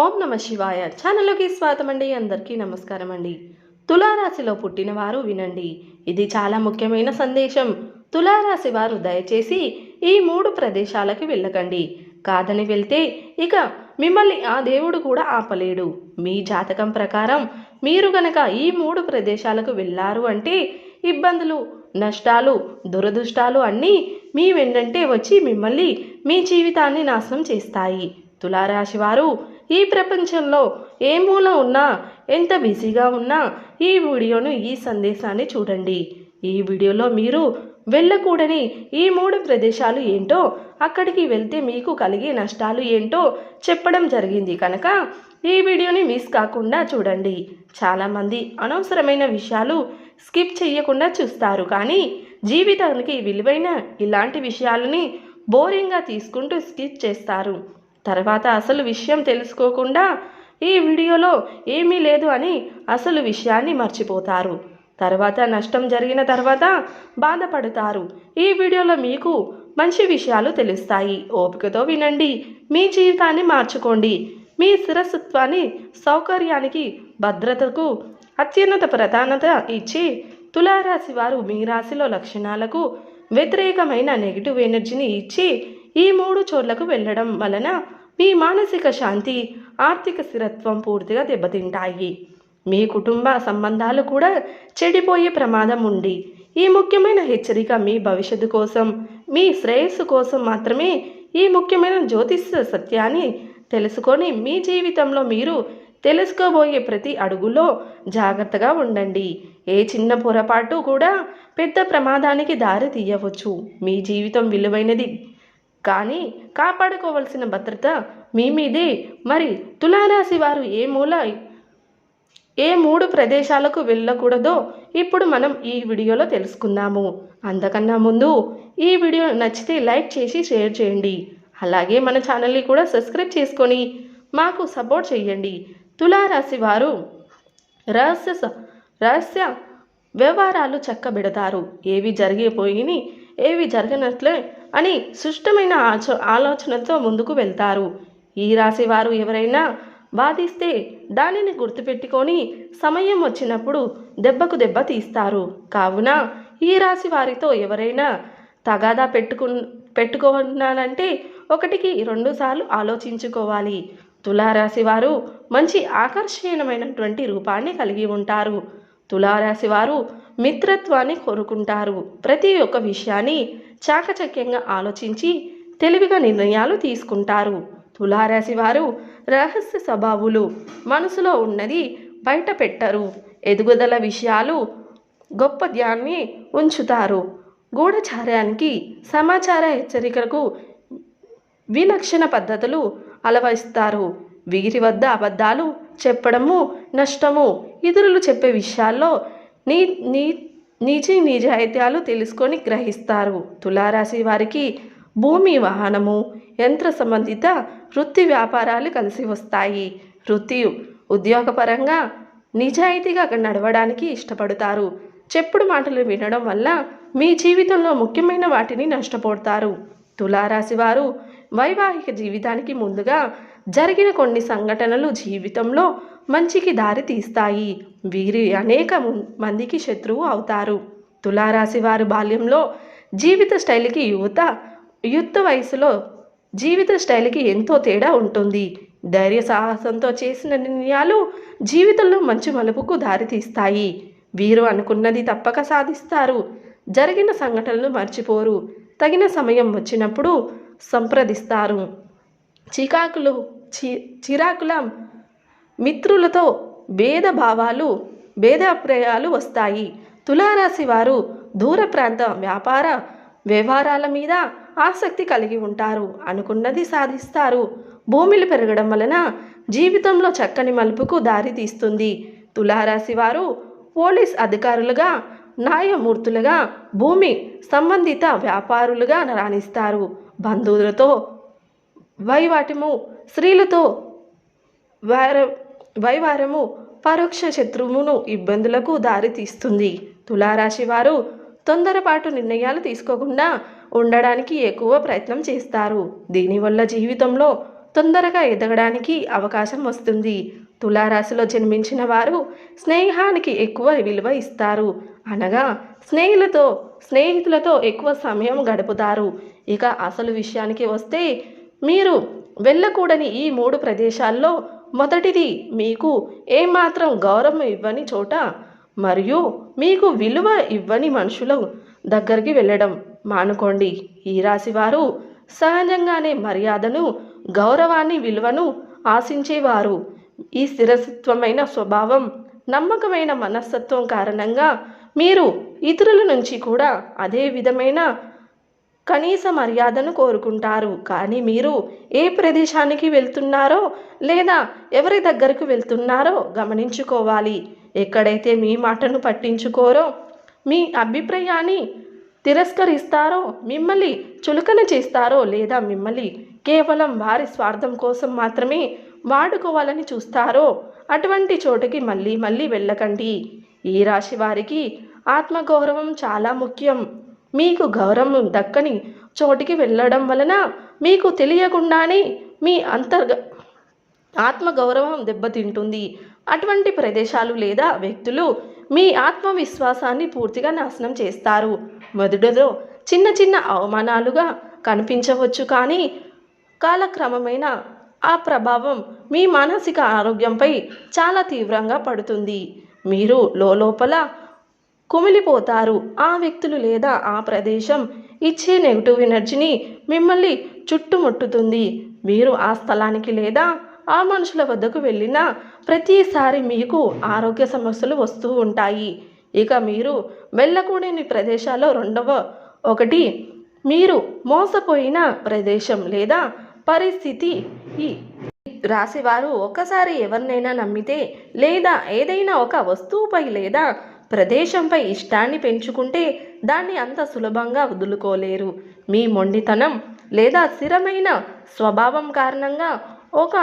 ఓం నమ శివాయ. ఛానల్లోకి స్వాగతం అండి అందరికీ నమస్కారం అండి తులారాశిలో పుట్టిన వారు వినండి. ఇది చాలా ముఖ్యమైన సందేశం. తులారాశి వారు దయచేసి ఈ మూడు ప్రదేశాలకి వెళ్ళకండి. కాదని వెళ్తే ఇక మిమ్మల్ని ఆ దేవుడు కూడా ఆపలేడు. మీ జాతకం ప్రకారం మీరు గనక ఈ మూడు ప్రదేశాలకు వెళ్ళారు అంటే ఇబ్బందులు నష్టాలు దురదృష్టాలు అన్నీ మీ వెన్నంటే వచ్చి మిమ్మల్ని మీ జీవితాన్ని నాశనం చేస్తాయి. తులారాశి వారు ఈ ప్రపంచంలో ఏ మూల ఉన్నా ఎంత బిజీగా ఉన్నా ఈ వీడియోను ఈ సందేశాన్ని చూడండి. ఈ వీడియోలో మీరు వెళ్ళకూడని ఈ మూడు ప్రదేశాలు ఏంటో అక్కడికి వెళ్తే మీకు కలిగే నష్టాలు ఏంటో చెప్పడం జరిగింది కనుక ఈ వీడియోని మిస్ కాకుండా చూడండి. చాలామంది అనవసరమైన విషయాలు స్కిప్ చేయకుండా చూస్తారు కానీ జీవితానికి విలువైన ఇలాంటి విషయాలని బోరింగ్గా తీసుకుంటూ స్కిప్ చేస్తారు. తర్వాత అసలు విషయం తెలుసుకోకుండా ఈ వీడియోలో ఏమీ లేదు అని అసలు విషయాన్ని మర్చిపోతారు. తర్వాత నష్టం జరిగిన తర్వాత బాధపడతారు. ఈ వీడియోలో మీకు మంచి విషయాలు తెలుస్తాయి. ఓపికతో వినండి. మీ జీవితాన్ని మార్చుకోండి. మీ శిరస్సుత్వాన్ని సౌకర్యానికి భద్రతకు అత్యున్నత ప్రధానత ఇచ్చి తులారాశి వారు మీ రాశిలో లక్షణాలకు వ్యతిరేకమైన నెగిటివ్ ఎనర్జీని ఇచ్చి ఈ మూడు చోట్లకు వెళ్ళడం వలన మీ మానసిక శాంతి ఆర్థిక స్థిరత్వం పూర్తిగా దెబ్బతింటాయి. మీ కుటుంబ సంబంధాలు కూడా చెడిపోయే ప్రమాదం ఉంది. ఈ ముఖ్యమైన హెచ్చరిక మీ భవిష్యత్తు కోసం మీ శ్రేయస్సు కోసం మాత్రమే ఈ ముఖ్యమైన జ్యోతిష సత్యాన్ని తెలుసుకొని మీ జీవితంలో మీరు తెలుసుకోబోయే ప్రతి అడుగులో జాగ్రత్తగా ఉండండి. ఏ చిన్న పొరపాటు కూడా పెద్ద ప్రమాదానికి దారి తీయవచ్చు. మీ జీవితం విలువైనది కానీ కాపాడుకోవలసిన భద్రత మీ మీదే. మరి తులారాశి వారు ఏ మూల ఏ మూడు ప్రదేశాలకు వెళ్ళకూడదో ఇప్పుడు మనం ఈ వీడియోలో తెలుసుకుందాము. అంతకన్నా ముందు ఈ వీడియో నచ్చితే లైక్ చేసి షేర్ చేయండి. అలాగే మన ఛానల్ని కూడా సబ్స్క్రైబ్ చేసుకొని మాకు సపోర్ట్ చేయండి. తులారాశి వారు రహస్య స- రహస్య వ్యవహారాలు చక్కబెడతారు. ఏవి జరిగిపోయిని ఏవి జరగనట్లే అని సుష్టమైన ఆచ ఆలోచనతో ముందుకు వెళ్తారు. ఈ రాశి వారు ఎవరైనా బాధిస్తే దానిని గుర్తుపెట్టుకొని సమయం వచ్చినప్పుడు దెబ్బకు దెబ్బ తీస్తారు. కావున ఈ రాశి వారితో ఎవరైనా తగాదా పెట్టుకు పెట్టుకున్నానంటే ఒకటికి రెండు సార్లు ఆలోచించుకోవాలి. తులారాశి వారు మంచి ఆకర్షణీయమైనటువంటి రూపాన్ని కలిగి ఉంటారు. తులారాశి వారు మిత్రత్వాన్ని కోరుకుంటారు. ప్రతి ఒక్క విషయాన్ని చాకచక్యంగా ఆలోచించి తెలివిగా నిర్ణయాలు తీసుకుంటారు. తులారాశి వారు రహస్య స్వభావులు మనసులో ఉన్నది బయట పెట్టరు ఎదుగుదల విషయాలు గొప్ప ధ్యాన్ని ఉంచుతారు. గూఢచార్యానికి సమాచార హెచ్చరికలకు విలక్షణ పద్ధతులు అలవరిస్తారు. వీరి వద్ద అబద్ధాలు చెప్పడము నష్టము. ఇతరులు చెప్పే విషయాల్లో నీ నీ నీచి నిజాయిత్యాలు తెలుసుకొని గ్రహిస్తారు. తులారాశి వారికి భూమి వాహనము యంత్ర సంబంధిత వృత్తి వ్యాపారాలు కలిసి వస్తాయి. వృత్తి ఉద్యోగపరంగా నిజాయితీగా నడవడానికి ఇష్టపడతారు. చెప్పుడు మాటలు వినడం వల్ల మీ జీవితంలో ముఖ్యమైన వాటిని నష్టపోతారు. తులారాశి వారు వైవాహిక జీవితానికి ముందుగా జరిగిన కొన్ని సంఘటనలు జీవితంలో మంచికి దారి తీస్తాయి. వీరి అనేక మందికి శత్రువు అవుతారు. తులారాశి వారు బాల్యంలో జీవిత స్టైల్కి యువత యుక్త వయసులో జీవిత స్టైల్కి ఎంతో తేడా ఉంటుంది. ధైర్య సాహసంతో చేసిన నిర్ణయాలు జీవితంలో మంచి మలుపుకు దారితీస్తాయి వీరు అనుకున్నది తప్పక సాధిస్తారు. జరిగిన సంఘటనలు మర్చిపోరు. తగిన సమయం వచ్చినప్పుడు సంప్రదిస్తారు. చికాకులు చి చిరాకుల మిత్రులతో భేదభావాలు భేదాభిప్రాయాలు వస్తాయి. తులారాశి వారు దూర ప్రాంత వ్యాపార వ్యవహారాల మీద ఆసక్తి కలిగి ఉంటారు. అనుకున్నది సాధిస్తారు. భూమిలు పెరగడం వలన జీవితంలో చక్కని మలుపుకు దారి తీస్తుంది. తులారాశి వారు పోలీస్ అధికారులుగా న్యాయమూర్తులుగా భూమి సంబంధిత వ్యాపారులుగా రాణిస్తారు. బంధువులతో వైవాటిము స్త్రీలతో వార వైవారము పరోక్ష శత్రువును ఇబ్బందులకు దారితీస్తుంది. తులారాశి వారు తొందరపాటు నిర్ణయాలు తీసుకోకుండా ఉండడానికి ఎక్కువ ప్రయత్నం చేస్తారు. దీనివల్ల జీవితంలో తొందరగా ఎదగడానికి అవకాశం వస్తుంది. తులారాశిలో జన్మించిన వారు స్నేహానికి ఎక్కువ విలువ ఇస్తారు. అనగా స్నేహితులతో స్నేహితులతో ఎక్కువ సమయం గడుపుతారు. ఇక అసలు విషయానికి వస్తే మీరు వెళ్ళకూడని ఈ మూడు ప్రదేశాల్లో మొదటిది మీకు ఏమాత్రం గౌరవం ఇవ్వని చోట మరియు మీకు విలువ ఇవ్వని మనుషుల దగ్గరికి వెళ్ళడం. మానుకోండి. ఈ రాశివారు సహజంగానే మర్యాదను గౌరవాన్ని విలువను ఆశించేవారు. ఈ స్థిరత్వమైన స్వభావం నమ్మకమైన మనస్తత్వం కారణంగా మీరు ఇతరుల నుంచి కూడా అదే విధమైన కనీస మర్యాదను కోరుకుంటారు. కానీ మీరు ఏ ప్రదేశానికి వెళ్తున్నారో లేదా ఎవరి దగ్గరకు వెళ్తున్నారో గమనించుకోవాలి. ఎక్కడైతే మీ మాటను పట్టించుకోరో మీ అభిప్రాయాన్ని తిరస్కరిస్తారో మిమ్మల్ని చులకన చేస్తారో లేదా మిమ్మల్ని కేవలం వారి స్వార్థం కోసం మాత్రమే వాడుకోవాలని చూస్తారో అటువంటి చోటుకి మళ్ళీ మళ్ళీ వెళ్ళకండి. ఈ రాశి వారికి ఆత్మగౌరవం చాలా ముఖ్యం. మీకు గౌరవం దక్కని చోటికి వెళ్ళడం వలన మీకు తెలియకుండానే మీ అంతర్గ ఆత్మగౌరవం దెబ్బతింటుంది. అటువంటి ప్రదేశాలు లేదా వ్యక్తులు మీ ఆత్మవిశ్వాసాన్ని పూర్తిగా నాశనం చేస్తారు. మొదటిలో చిన్న చిన్న అవమానాలుగా కనిపించవచ్చు కానీ కాలక్రమమైన ఆ ప్రభావం మీ మానసిక ఆరోగ్యంపై చాలా తీవ్రంగా పడుతుంది. మీరు లోపల కుమిలిపోతారు. ఆ వ్యక్తులు లేదా ఆ ప్రదేశం ఇచ్చే నెగిటివ్ ఎనర్జీని మిమ్మల్ని చుట్టుముట్టుతుంది. మీరు ఆ స్థలానికి లేదా ఆ మనుషుల వద్దకు వెళ్ళిన ప్రతిసారి మీకు ఆరోగ్య సమస్యలు వస్తూ ఉంటాయి. ఇక మీరు వెళ్ళకూడని ప్రదేశాల్లో రెండవ ఒకటి మీరు మోసపోయిన ప్రదేశం లేదా పరిస్థితి ఈ రాశివారు ఒకసారి ఎవరినైనా నమ్మితే లేదా ఏదైనా ఒక వస్తువుపై లేదా ప్రదేశంపై ఇష్టాన్ని పెంచుకుంటే దాన్ని అంత సులభంగా వదులుకోలేరు. మీ మొండితనం లేదా స్థిరమైన స్వభావం కారణంగా ఒక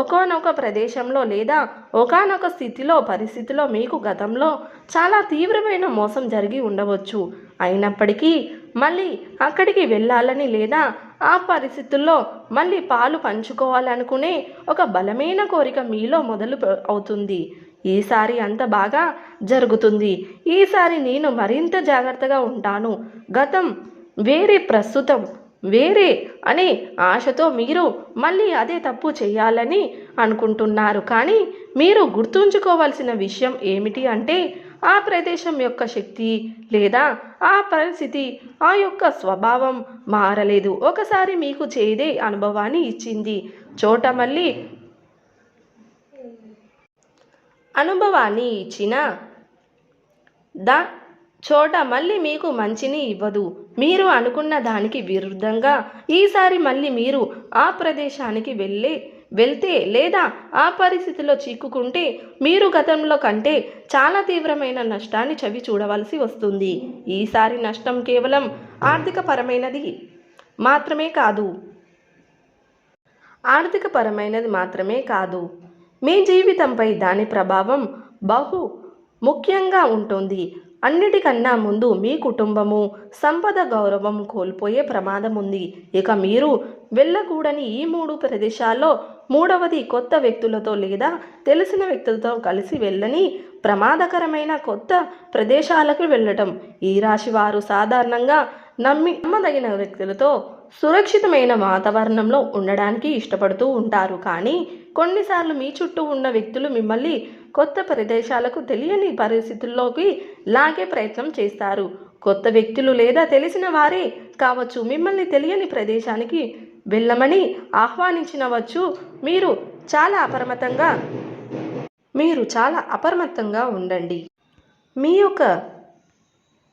ఒకనొక ప్రదేశంలో లేదా ఒకనొక స్థితిలో పరిస్థితిలో మీకు గతంలో చాలా తీవ్రమైన మోసం జరిగి ఉండవచ్చు. అయినప్పటికీ మళ్ళీ అక్కడికి వెళ్ళాలని లేదా ఆ పరిస్థితుల్లో మళ్ళీ పాలు పంచుకోవాలనుకునే ఒక బలమైన కోరిక మీలో మొదలు అవుతుంది. ఈసారి అంత బాగా జరుగుతుంది. ఈసారి నేను మరింత జాగ్రత్తగా ఉంటాను. గతం వేరే ప్రస్తుతం వేరే అనే ఆశతో మీరు మళ్ళీ అదే తప్పు చేయాలని అనుకుంటున్నారు. కానీ మీరు గుర్తుంచుకోవాల్సిన విషయం ఏమిటి అంటే ఆ ప్రదేశం యొక్క శక్తి లేదా ఆ పరిస్థితి ఆ యొక్క స్వభావం మారలేదు. ఒకసారి మీకు చేదే అనుభవాన్ని ఇచ్చింది. చోట మళ్ళీ అనుభవాన్ని ఇచ్చిన దా చోట మళ్ళీ మీకు మంచిని ఇవ్వదు. మీరు అనుకున్న దానికి విరుద్ధంగా ఈసారి మళ్ళీ మీరు ఆ ప్రదేశానికి వెళ్ళే వెళ్తే లేదా ఆ పరిస్థితిలో చిక్కుకుంటే మీరు గతంలో కంటే చాలా తీవ్రమైన నష్టాన్ని చవి చూడవలసి వస్తుంది. ఈసారి నష్టం కేవలం ఆర్థికపరమైనది మాత్రమే కాదు. ఆర్థికపరమైనది మాత్రమే కాదు. మీ జీవితంపై దాని ప్రభావం బహు ముఖ్యంగా ఉంటుంది. అన్నిటికన్నా ముందు మీ కుటుంబము సంపద గౌరవం కోల్పోయే ప్రమాదం ఉంది. ఇక మీరు వెళ్ళకూడని ఈ మూడు ప్రదేశాల్లో మూడవది కొత్త వ్యక్తులతో లేదా తెలిసిన వ్యక్తులతో కలిసి వెళ్ళని ప్రమాదకరమైన కొత్త ప్రదేశాలకు వెళ్ళటం. ఈ రాశి వారు సాధారణంగా నమ్మి నమ్మదగిన వ్యక్తులతో సురక్షితమైన వాతావరణంలో ఉండడానికి ఇష్టపడుతూ ఉంటారు. కానీ కొన్నిసార్లు మీ చుట్టూ ఉన్న వ్యక్తులు మిమ్మల్ని కొత్త ప్రదేశాలకు తెలియని పరిస్థితుల్లోకి లాగే ప్రయత్నం చేస్తారు. కొత్త వ్యక్తులు లేదా తెలిసిన వారే కావచ్చు మిమ్మల్ని తెలియని ప్రదేశానికి వెళ్ళమని ఆహ్వానించినవచ్చు. మీరు చాలా అప్రమత్తంగా మీరు చాలా అప్రమత్తంగా ఉండండి. మీ యొక్క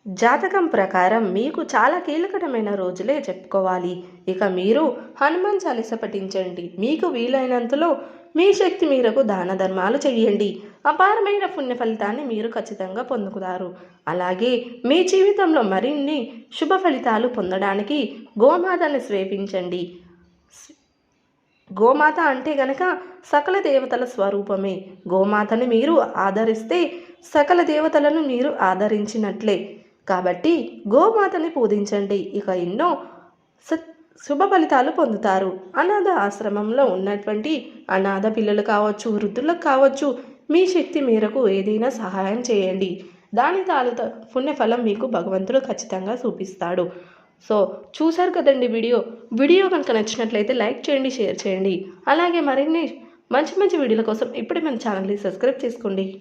జాతకం ప్రకారం మీకు చాలా కీలకమైన రోజులే చెప్పుకోవాలి. ఇక మీరు హనుమాన్ చాలీస పఠించండి. మీకు వీలైనంతలో మీ శక్తి మీరకు దాన ధర్మాలు చేయండి అపారమైన పుణ్య ఫలితాన్ని మీరు ఖచ్చితంగా పొందుకుతారు అలాగే మీ జీవితంలో మరిన్ని శుభ ఫలితాలు పొందడానికి గోమాతని స్వేపించండి గోమాత అంటే గనక సకల దేవతల స్వరూపమే. గోమాతని మీరు ఆదరిస్తే సకల దేవతలను మీరు ఆదరించినట్లే. కాబట్టి గోమాతని పూజించండి. ఇక ఎన్నో శుభ ఫలితాలు పొందుతారు. అనాథ ఆశ్రమంలో ఉన్నటువంటి అనాథ పిల్లలు కావచ్చు వృద్ధులకు కావచ్చు మీ శక్తి మేరకు ఏదైనా సహాయం చేయండి. దాని తాలూత పుణ్యఫలం మీకు భగవంతుడు ఖచ్చితంగా చూపిస్తాడు. సో చూశారు కదండి వీడియో? వీడియో కనుక నచ్చినట్లయితే లైక్ చేయండి షేర్ చేయండి. అలాగే మరిన్ని మంచి మంచి వీడియోల కోసం ఇప్పుడే మన ఛానల్ని సబ్స్క్రైబ్ చేసుకోండి.